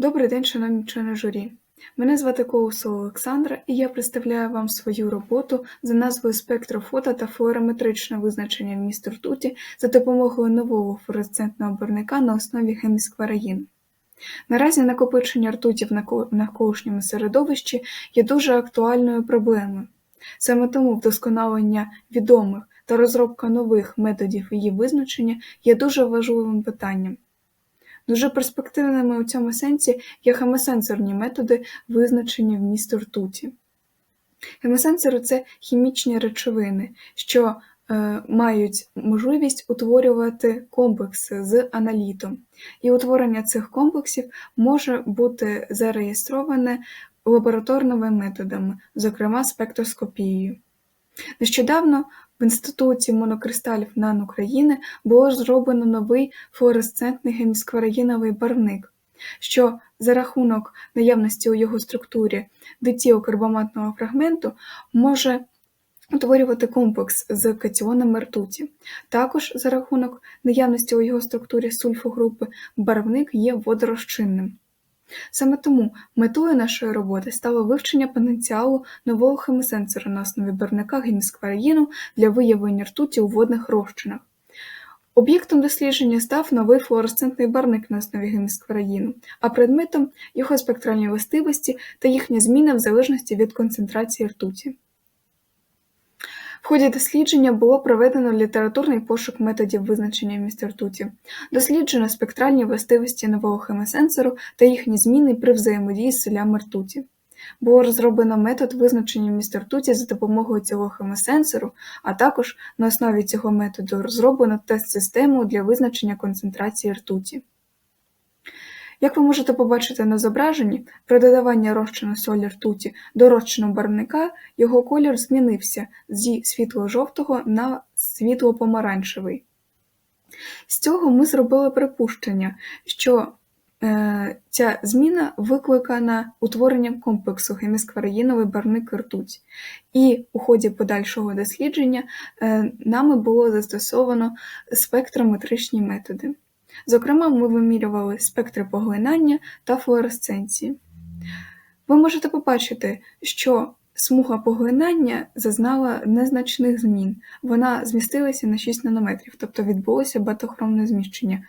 Добрий день, шановні члени журі. Мене звати Коусова Олександра, і я представляю вам свою роботу за назвою Спектрофото та флуорометричне визначення вмісту ртуті за допомогою нового флуоресцентного барвника на основі гемісквараїну. Наразі накопичення ртуті в навколишньому середовищі є дуже актуальною проблемою. Саме тому вдосконалення відомих та розробка нових методів її визначення є дуже важливим питанням. Дуже перспективними у цьому сенсі є хемосенсорні методи визначення вмісту ртуті. Хемосенсори це хімічні речовини, що е, мають можливість утворювати комплекси з аналітом. І утворення цих комплексів може бути зареєстроване лабораторними методами, зокрема спектроскопією. Нещодавно в Інституті монокристалів НАН України було зроблено новий флуоресцентний гемісквараїновий барвник, що за рахунок наявності у його структурі дитіокарбаматного фрагменту може утворювати комплекс з катіонами ртуті. Також за рахунок наявності у його структурі сульфогрупи барвник є водорозчинним. Саме тому метою нашої роботи стало вивчення потенціалу нового хемосенсора на основі барвника гемісквараїну для виявлення ртуті у водних розчинах. Об'єктом дослідження став новий флуоресцентний барник на основі гемісквараїну, а предметом його спектральні властивості та їхня зміна в залежності від концентрації ртуті. В ході дослідження було проведено літературний пошук методів визначення вмісту ртуті, досліджено спектральні властивості нового хемосенсору та їхні зміни при взаємодії з солями ртуті. Було розроблено метод визначення вмісту ртуті за допомогою цього хемосенсору, а також на основі цього методу розроблено тест-систему для визначення концентрації ртуті. Як ви можете побачити на зображенні, при додаванні розчину солі ртуті до розчину барвника його колір змінився зі світло-жовтого на світло-помаранчевий. З цього ми зробили припущення, що е, ця зміна викликана утворенням комплексу гемісквараїновий барвник ртуть. І у ході подальшого дослідження е, нами було застосовано спектрометричні методи. Зокрема, ми вимірювали спектри поглинання та флуоресценції. Ви можете побачити, що смуга поглинання зазнала незначних змін. Вона змістилася на 6 нанометрів, тобто відбулося батохромне зміщення.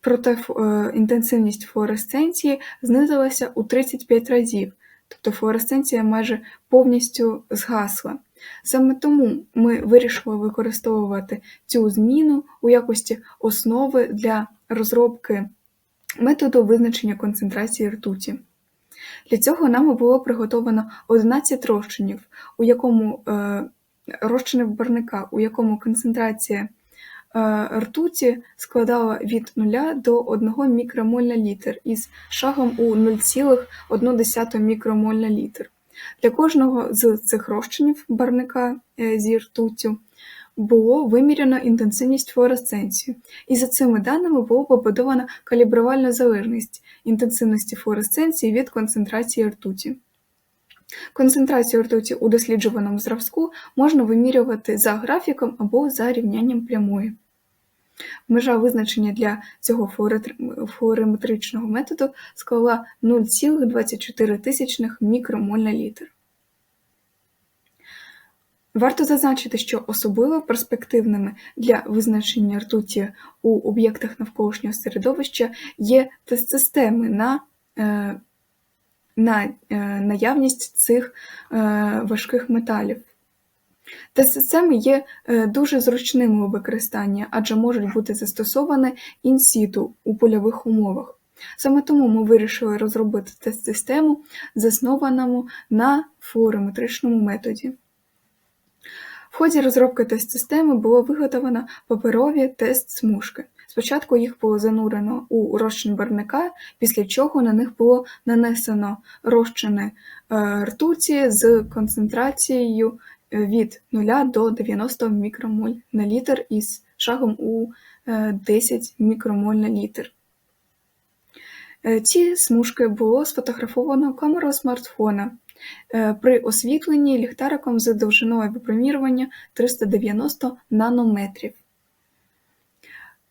Проте е, інтенсивність флуоресценції знизилася у 35 разів, тобто флуоресценція майже повністю згасла. Саме тому ми вирішили використовувати цю зміну у якості основи для розробки методу визначення концентрації ртуті. Для цього нами було приготовано 11 розчинів, у якому е, розчинів барника, у якому концентрація е, ртуті складала від 0 до 1 мікромоль на літр із шагом у 0,1 мікромоль на літр. Для кожного з цих розчинів барвника е, зі ртуттю було виміряно інтенсивність флуоресценції, і за цими даними було побудовано калібрувальну залежність інтенсивності флуоресценції від концентрації ртуті. Концентрацію ртуті у досліджуваному зразку можна вимірювати за графіком або за рівнянням прямої. Межа визначення для цього флуорометричного методу склала 0,24 мікромоль на літр. Варто зазначити, що особливо перспективними для визначення ртуті у об'єктах навколишнього середовища є тест-системи на е, на е, наявність цих е, важких металів. Тест-системи є дуже зручними у використанні, адже можуть бути застосовані інсіту у польових умовах. Саме тому ми вирішили розробити тест-систему, засновану на флуорометричному методі. В ході розробки тест-системи було виготовлено паперові тест-смужки. Спочатку їх було занурено у розчин барвника, після чого на них було нанесено розчини е, ртуті з концентрацією е, від 0 до 90 мікромоль на літр із шагом у 10 е, мікромоль на літр. Ці смужки було сфотографовано камерою смартфона. Е, при освітленні ліхтариком за довжиною випромірювання 390 нанометрів.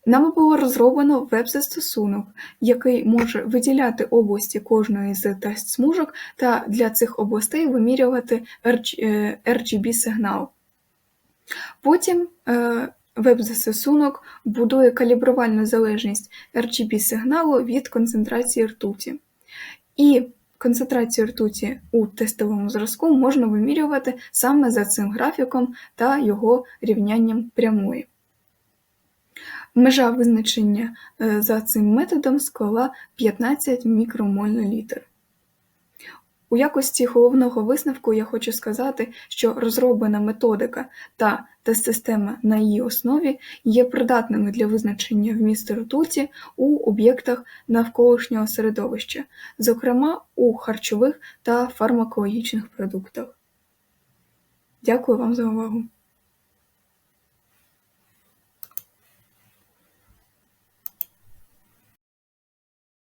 Нами було розроблено веб-застосунок, який може виділяти області кожної з тест-смужок та для цих областей вимірювати RGB-сигнал. Потім е, веб-застосунок будує калібрувальну залежність RGB-сигналу від концентрації ртуті. І концентрацію ртуті у тестовому зразку можна вимірювати саме за цим графіком та його рівнянням прямої. Межа визначення е, за цим методом склала 15 мікромоль на літр. У якості головного висновку я хочу сказати, що розроблена методика та тест-система на її основі є придатними для визначення вмісту ртуті у об'єктах навколишнього середовища, зокрема у харчових та фармакологічних продуктах. Дякую вам за увагу!